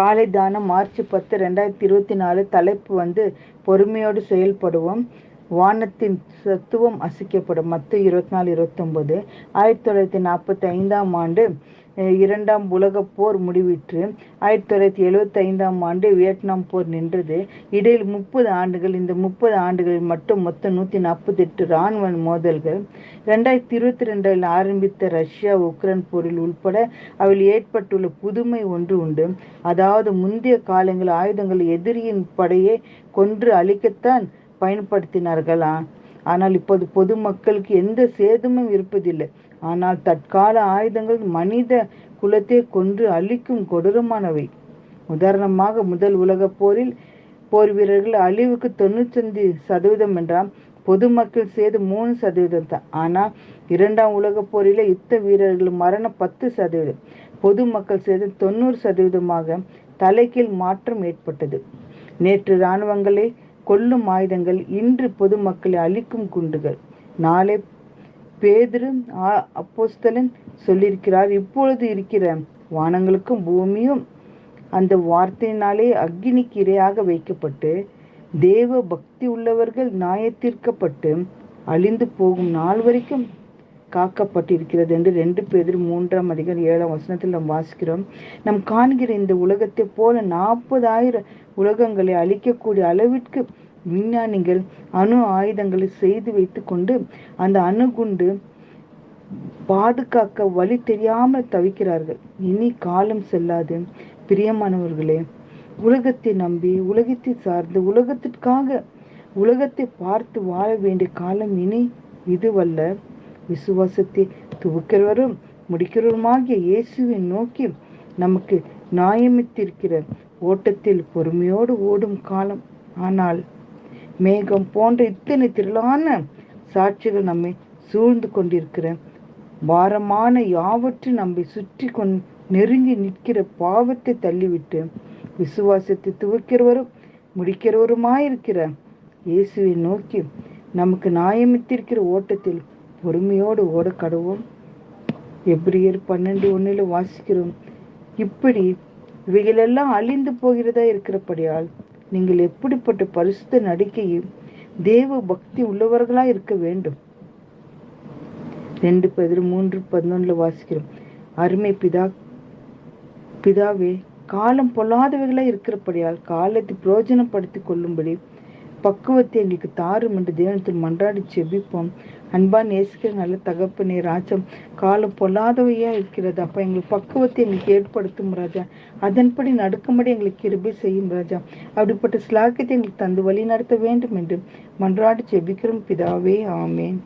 காலை தானம் மார்ச் பத்து ரெண்டாயிரத்தி இருபத்தி நாலு தலைப்பு வந்து பொறுமையோடு செயல்படுவோம். வானத்தின் சத்துவம் அசைக்கப்படும். மத்து இருபத்தி நாலு இருபத்தொம்பது ஆயிரத்தி தொள்ளாயிரத்தி நாற்பத்தி ஐந்தாம் ஆண்டு இரண்டாம் உலகப் போர் முடிவிற்று ஆயிரத்தி தொள்ளாயிரத்தி எழுவத்தி ஐந்தாம் ஆண்டு வியட்நாம் போர் நின்றது. இடையில் முப்பது ஆண்டுகள் இந்த முப்பது ஆண்டுகளில் மட்டும் மொத்தம் நூற்றி நாற்பத்தெட்டு இராணுவ மோதல்கள். ரெண்டாயிரத்தி இருபத்தி ரெண்டில் ஆரம்பித்த ரஷ்யா உக்ரைன் போரில் உள்பட அவில் ஏற்பட்டுள்ள புதுமை ஒன்று உண்டு. அதாவது முந்தைய காலங்களில் ஆயுதங்கள் எதிரியின் படையை கொன்று அழிக்கத்தான் பயன்படுத்தினார்களா? ஆனால் இப்போது பொதுமக்களுக்கு எந்த சேதமும் இருப்பதில்லை. ஆனால் தற்கால ஆயுதங்கள் மனித குலத்தை கொன்று அழிக்கும் கொடூரமானவை. உதாரணமாக முதல் உலகப் போரில் போர் வீரர்கள் அழிவுக்கு தொண்ணூத்தஞ்சு சதவீதம் என்றால் பொதுமக்கள் சேது மூணு சதவீதம் தான். ஆனால் இரண்டாம் உலகப் போரில் யுத்த வீரர்கள் மரணம் பத்து சதவீதம் பொதுமக்கள் சேது தொண்ணூறு சதவீதமாக தலைக்கீழ் மாற்றம் ஏற்பட்டது. நேற்று இராணுவங்களை கொல்லும் ஆயுதங்கள் இன்று பொதுமக்களை அழிக்கும் குண்டுகள். நாளை பேதரும் அப்போஸ்தலன் சொல்லியிருக்கிறார் இப்பொழுது இருக்கிற வானங்களுக்கும் பூமியும் அந்த வார்த்தையினாலே அக்னிக்கு இரையாக வைக்கப்பட்டு தேவ பக்தி உள்ளவர்கள் நியாயத்தீர்க்கப்பட்டு அழிந்து போகும் நாள் வரைக்கும் காக்கப்பட்டிருக்கிறது என்று ரெண்டு பேர் மூன்றாம் அதிகம் ஏழாம் வசனத்தில் நாம் வாசிக்கிறோம். நாம் காண்கிற இந்த உலகத்தைப் போல நாற்பதாயிரம் உலகங்களை அழிக்கக்கூடிய அளவிற்கு விஞ்ஞானிகள் அணு ஆயுதங்களை செய்து வைத்துக்கொண்டு அந்த அணுகுண்டு பாதுகாக்க வழி தெரியாமல் தவிக்கிறார்கள். இனி காலம் செல்லாது. பிரியமானவர்களே உலகத்தை நம்பி உலகத்தை சார்ந்து உலகத்திற்காக உலகத்தை பார்த்து வாழ வேண்டிய காலம் இனி இதுவல்ல. விசுவாசத்தை துவக்கிறவரும் முடிக்கிறவருமாகிய இயேசுவை நோக்கி நமக்கு நியாயமித்திருக்கிற ஓட்டத்தில் பொறுமையோடு ஓடும் காலம். ஆனால் மேகம் போன்ற இத்தனை திரளான சாட்சிகள் நம்மை சூழ்ந்து கொண்டிருக்கிற பாரமான யாவற்றையும் நம்மை சுற்றி கொண் நெருங்கி நிற்கிற பாவத்தை தள்ளிவிட்டு விசுவாசத்தை துவக்கிறவரும் முடிக்கிறவருமாயிருக்கிற இயேசுவை நோக்கி நமக்கு நியாயமித்திருக்கிற ஓட்டத்தில் பொறுமையோடு ஓட கடவோம் எப்ரியர் பன்னெண்டு ஒண்ணுல வாசிக்கிறோம் இப்படி இவைகளெல்லாம் அழிந்து போகிறதா இருக்கிறபடியால் நீங்கள் எப்படிப்பட்ட பரிசுத்த நடிக்கையும் தேவ பக்தி உள்ளவர்களா இருக்க வேண்டும். ரெண்டு பதிரு மூன்று பதினொன்றுல வாசிக்கிறோம். அருமை பிதா பிதாவே காலம் பொல்லாதவைகளா இருக்கிறபடியால் காலத்தை பிரயோஜனப்படுத்தி கொள்ளும்படி பக்குவத்தை எங்களுக்கு தாரும் என்று தேவனத்தில் மன்றாடி செபிப்போம். அன்பா நேசிக்கிற நல்ல தகப்பனே ராஜம் காலம் பொல்லாதவையா இருக்கிறது. அப்ப எங்களுக்கு பக்குவத்தை எங்களுக்கு ஏற்படுத்தும் ராஜா. அதன்படி நடக்கும்படி எங்களுக்கு கிருபை செய்யும் ராஜா. அப்படிப்பட்ட ஸ்லாக்கியத்தை எங்களுக்கு தந்து வழி நடத்த வேண்டும் என்று மன்றாடி செபிக்கிறோம். பிதாவே ஆமேன்.